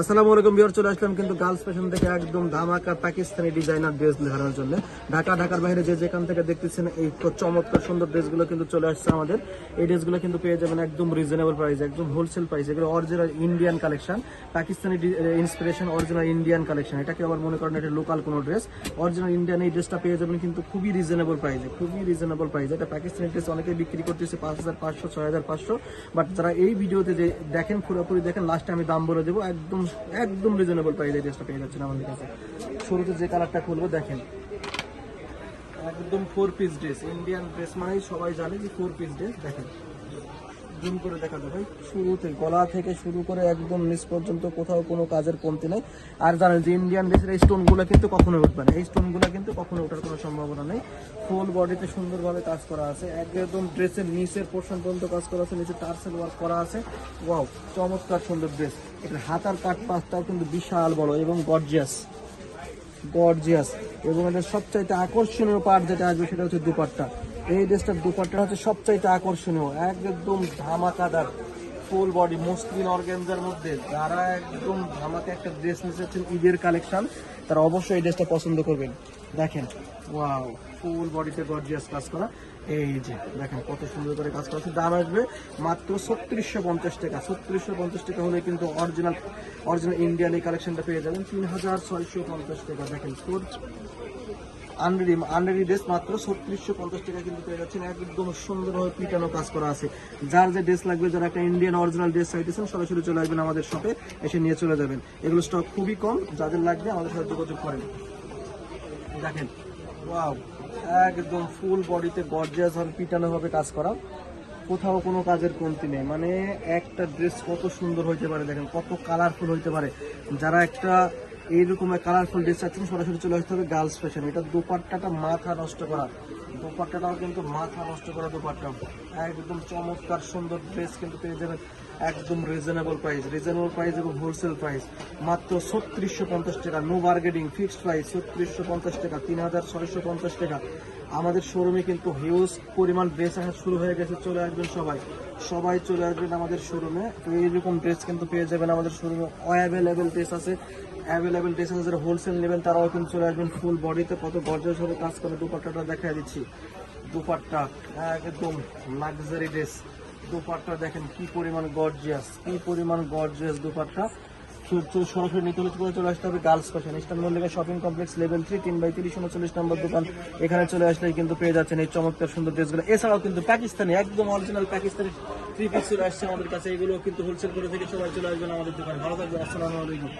আসসালামু আলাইকুম বিয়ার চলে আসলাম কিন্তু গার্লস ফ্যাশন থেকে একদম ধামাকা পাকিস্তানি ডিজাইনার ড্রেস দেখানোর জন্য। ঢাকা, ঢাকার বাইরে যে যেখান থেকে দেখতেছেন, এই চমৎকার সুন্দর ড্রেসগুলো কিন্তু চলে আসছে আমাদের। এই ড্রেসগুলো কিন্তু পেয়ে যাবেন একদম রিজনেবল প্রাইস একদম হোলসেল প্রাইস এগুলো original Indian collection Pakistani inspiration original Indian collection এটাকে আবার মনে করেন এটা লোকাল কোনো ড্রেস। অরিজিনাল ইন্ডিয়ান এই ড্রেসটা পেয়ে যাবেন কিন্তু খুবই রিজনেবল প্রাইসে খুবই রিজনেবল প্রাইস এটা পাকিস্তানি ড্রেস অনেকে বিক্রি করতেছে পাঁচ হাজার পাঁচশো, ছয় হাজার পাঁচশো। বাট যারা এই ভিডিওতে যে দেখেন, পুরোপুরি দেখেন লাস্টে আমি দাম বলে দেবো। একদম একদম রিজনেবল প্রাইস ড্রেসটা পেয়ে যাচ্ছেন আমাদের কাছে। শুরুতে যে কালারটা খুলবো, দেখেন। একদম four piece dress Indian dress মানেই সবাই জানে যে ফোর পিস ড্রেস দেখেন। জুম করে দেখাতে ভাই শুরুতে গলা থেকে শুরু করে একদম নিচ পর্যন্ত কোথাও কোনো কাজের কমতি নেই। আর জানেন যে ইন্ডিয়ান ড্রেসের এই স্টোনগুলো কিন্তু কখনো উঠবে না। এই স্টোনগুলো কিন্তু কখনো ওঠার কোনো সম্ভাবনা নেই। ফুল বডিতে সুন্দরভাবে কাজ করা আছে। একদম ড্রেসের নিচের পোর্শন পর্যন্ত কাজ করা আছে, নিচে টার্সেল ওয়ার্ক করা আছে। ওয়াও চমৎকার সুন্দর ড্রেস এটার হাতার কাট পাঁচটাও কিন্তু বিশাল বড় এবং গর্জিয়াস গর্জিয়াস এবং এটার সবচাইতে আকর্ষণীয় পার্ট যেটা আসবে সেটা হচ্ছে দুপাট্টা। এই ড্রেসটার দুপাট্টা হচ্ছে সবচাইতে আকর্ষণীয়, একদম ধামাকাদার ফুল বডি মসলিন অর্গেনজার মধ্যে যারা একদম ধামাকা একটা ড্রেস নিয়েছেন ঈদের কালেকশন তারা অবশ্যই এই ড্রেসটা পছন্দ করবেন। দেখেন ওয়াও ফুল বডিতে গর্জিয়াস কাজ করা। এই যে, দেখেন কত সুন্দর করে কাজ করা দাম আসবে মাত্র ছত্রিশশো পঞ্চাশ টাকা। ছত্রিশশো পঞ্চাশ টাকা হলে কিন্তু অরিজিনাল অরিজিনাল ইন্ডিয়ান এই কালেকশনটা পেয়ে যাবেন। তিন হাজার ছয়শো পঞ্চাশ টাকা। দেখেন আন্ডারি আন্ডারি ড্রেস মাত্র ছত্রিশশো পঞ্চাশ টাকা কিন্তু পেয়ে যাচ্ছেন। একদম সুন্দরভাবে পিটানো কাজ করা আছে। যার যে ড্রেস লাগবে, যারা একটা ইন্ডিয়ান অরিজিনাল ড্রেস চাইতেছেন, সরাসরি চলে আসবেন আমাদের শপে এসে নিয়ে চলে যাবেন। এগুলো স্টক খুবই কম, যাদের লাগবে আমাদের সাথে যোগাযোগ করেন। দেখেন ওয়াও একদম ফুল বডিতে গর্জিয়াস ভাবে পিটানো ভাবে কাজ করা। কোথাও কোনো কাজের কমতি নেই। মানে একটা ড্রেস কত সুন্দর হইতে পারে, দেখেন, কত কালারফুল হইতে পারে। যারা একটা এইরকম কালারফুল ড্রেস চাচ্ছেন, সরাসরি চলে আসতে হবে গার্লস ফ্যাশন এটা দোপাট্টাটা মাথা নষ্ট করা। দোপাট্টাটাও কিন্তু মাথা নষ্ট করা দোপাট্টা। একদম চমৎকার সুন্দর ড্রেস কিন্তু পেয়ে যাবেন একদম রিজনেবল প্রাইস রিজনেবল প্রাইস এবং হোলসেল প্রাইস মাত্র ছত্রিশশো পঞ্চাশ টাকা নো বার্গেডিং ফিক্সড প্রাইস ছত্রিশশো পঞ্চাশ টাকা, তিন হাজার ছয়শো পঞ্চাশ টাকা। আমাদের শোরুমে কিন্তু হিউজ পরিমাণ ড্রেস আসা শুরু হয়ে গেছে, চলে আসবেন সবাই। সবাই চলে আসবেন আমাদের শোরুমে তো এইরকম ড্রেস কিন্তু পেয়ে যাবেন আমাদের শোরুমে অ্যাভেলেবেল ড্রেস আছে। অ্যাভেলেবেল ড্রেস আছে, যারা হোলসেল নেবেন, তারাও কিন্তু চলে আসবেন ফুল বডিতে কত গর্জেস ভাবে কাজ করে দুপাট্টাটা দেখা দিচ্ছি। দুপাট্টা, একদম লাক্সারি ড্রেস দুপাট্টা দেখেন কি পরিমাণ গর্জিয়াস কি পরিমাণ গর্জিয়াস দুপাট্টা। সরাসরি নিতলিত করে চলে আসতে হবে girls fashion eastern Mallika shopping complex level three তিন বাই তিরিশ, উনচল্লিশ নম্বর দোকান। এখানে চলে আসলে কিন্তু পেয়ে যাচ্ছেন এই চমৎকার সুন্দর ড্রেসগুলো। এছাড়াও কিন্তু পাকিস্তানি, একদম অরিজিনাল পাকিস্তানি থ্রি পিস চলে আসছে আমাদের কাছে। এগুলো কিন্তু হোলসেল করে থেকে সবাই চলে আসবেন আমাদের দোকানে। ভালো থাকবে আসসালামু আলাইকুম।